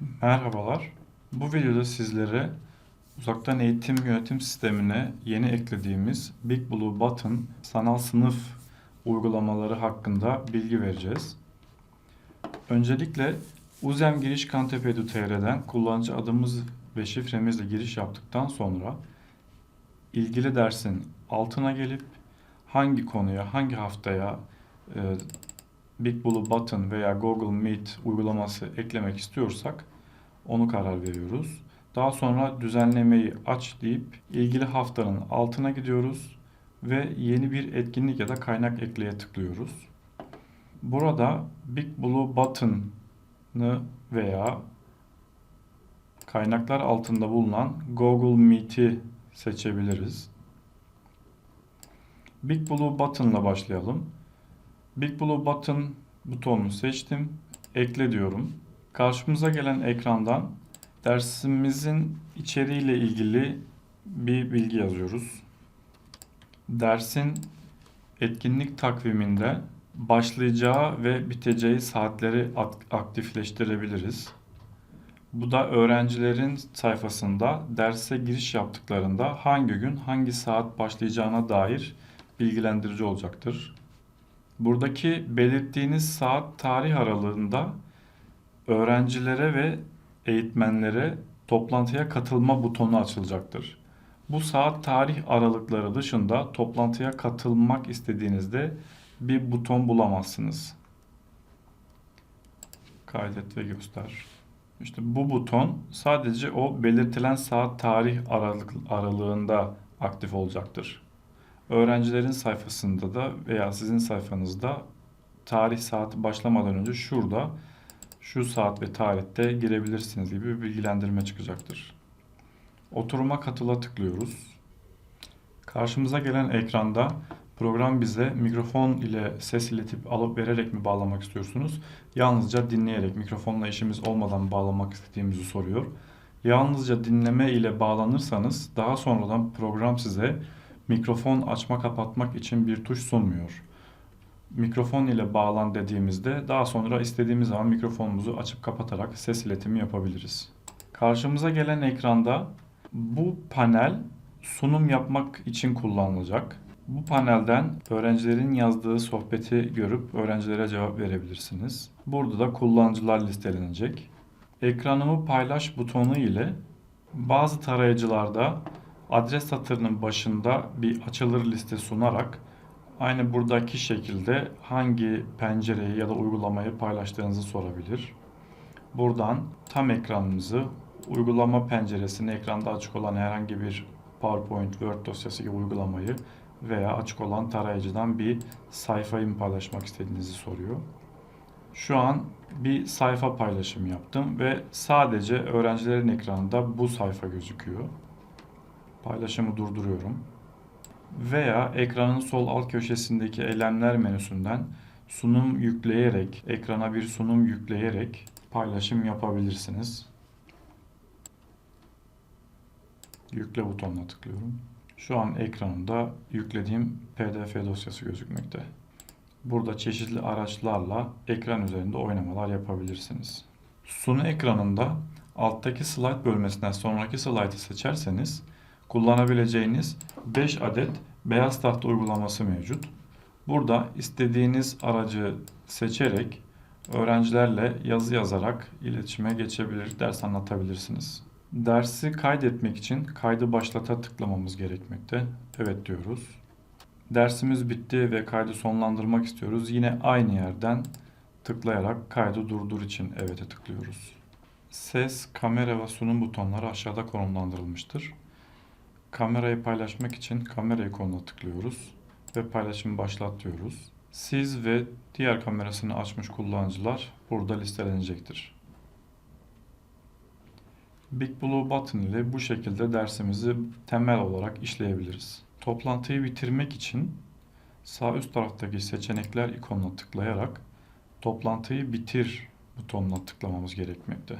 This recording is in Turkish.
Merhabalar. Bu videoda sizlere uzaktan eğitim yönetim sistemine yeni eklediğimiz Big Blue Button sanal sınıf uygulamaları hakkında bilgi vereceğiz. Öncelikle Uzem Giriş Kantepe.tr'den kullanıcı adımız ve şifremizle giriş yaptıktan sonra ilgili dersin altına gelip hangi konuya, hangi haftaya e, Big Blue Button veya Google Meet uygulaması eklemek istiyorsak onu karar veriyoruz. Daha sonra düzenlemeyi aç deyip ilgili haftanın altına gidiyoruz ve yeni bir etkinlik ya da kaynak ekleye tıklıyoruz. Burada Big Blue Button'ı veya kaynaklar altında bulunan Google Meet'i seçebiliriz. Big Blue Button'la başlayalım. Big Blue Button butonunu seçtim. Ekle diyorum. Karşımıza gelen ekrandan dersimizin içeriğiyle ilgili bir bilgi yazıyoruz. Dersin etkinlik takviminde başlayacağı ve biteceği saatleri ak- aktifleştirebiliriz. Bu da öğrencilerin sayfasında derse giriş yaptıklarında hangi gün hangi saat başlayacağına dair bilgilendirici olacaktır. Buradaki belirttiğiniz saat tarih aralığında öğrencilere ve eğitmenlere toplantıya katılma butonu açılacaktır. Bu saat tarih aralıkları dışında toplantıya katılmak istediğinizde bir buton bulamazsınız. Kaydet ve göster. İşte bu buton sadece o belirtilen saat tarih aralık, aralığında aktif olacaktır. Öğrencilerin sayfasında da veya sizin sayfanızda tarih saati başlamadan önce şurada şu saat ve tarihte girebilirsiniz gibi bir bilgilendirme çıkacaktır. Oturuma katıla tıklıyoruz. Karşımıza gelen ekranda program bize mikrofon ile ses iletip alıp vererek mi bağlamak istiyorsunuz? Yalnızca dinleyerek mikrofonla işimiz olmadan bağlamak istediğimizi soruyor. Yalnızca dinleme ile bağlanırsanız daha sonradan program size mikrofon açma kapatmak için bir tuş sunmuyor. Mikrofon ile bağlan dediğimizde daha sonra istediğimiz zaman mikrofonumuzu açıp kapatarak ses iletimi yapabiliriz. Karşımıza gelen ekranda bu panel sunum yapmak için kullanılacak. Bu panelden öğrencilerin yazdığı sohbeti görüp öğrencilere cevap verebilirsiniz. Burada da kullanıcılar listelenecek. Ekranımı paylaş butonu ile bazı tarayıcılarda adres satırının başında bir açılır liste sunarak aynı buradaki şekilde hangi pencereyi ya da uygulamayı paylaştığınızı sorabilir. Buradan tam ekranımızı uygulama penceresini ekranda açık olan herhangi bir PowerPoint, Word dosyası gibi uygulamayı veya açık olan tarayıcıdan bir sayfayı mı paylaşmak istediğinizi soruyor. Şu an bir sayfa paylaşım yaptım ve sadece öğrencilerin ekranında bu sayfa gözüküyor. Paylaşımı durduruyorum. Veya ekranın sol alt köşesindeki eylemler menüsünden sunum yükleyerek, ekrana bir sunum yükleyerek paylaşım yapabilirsiniz. Yükle butonuna tıklıyorum. Şu an ekranımda yüklediğim PDF dosyası gözükmekte. Burada çeşitli araçlarla ekran üzerinde oynamalar yapabilirsiniz. Sunu ekranında alttaki slide bölmesinden sonraki slide'ı seçerseniz kullanabileceğiniz 5 adet beyaz tahta uygulaması mevcut. Burada istediğiniz aracı seçerek öğrencilerle yazı yazarak iletişime geçebilir, ders anlatabilirsiniz. Dersi kaydetmek için kaydı başlata tıklamamız gerekmekte. Evet diyoruz. Dersimiz bitti ve kaydı sonlandırmak istiyoruz. Yine aynı yerden tıklayarak kaydı durdur için evet'e tıklıyoruz. Ses, kamera ve sunum butonları aşağıda konumlandırılmıştır. Kamerayı paylaşmak için kamera ikonuna tıklıyoruz ve paylaşımı başlat diyoruz. Siz ve diğer kamerasını açmış kullanıcılar burada listelenecektir. Big Blue Button ile bu şekilde dersimizi temel olarak işleyebiliriz. Toplantıyı bitirmek için sağ üst taraftaki seçenekler ikonuna tıklayarak toplantıyı bitir butonuna tıklamamız gerekmekte.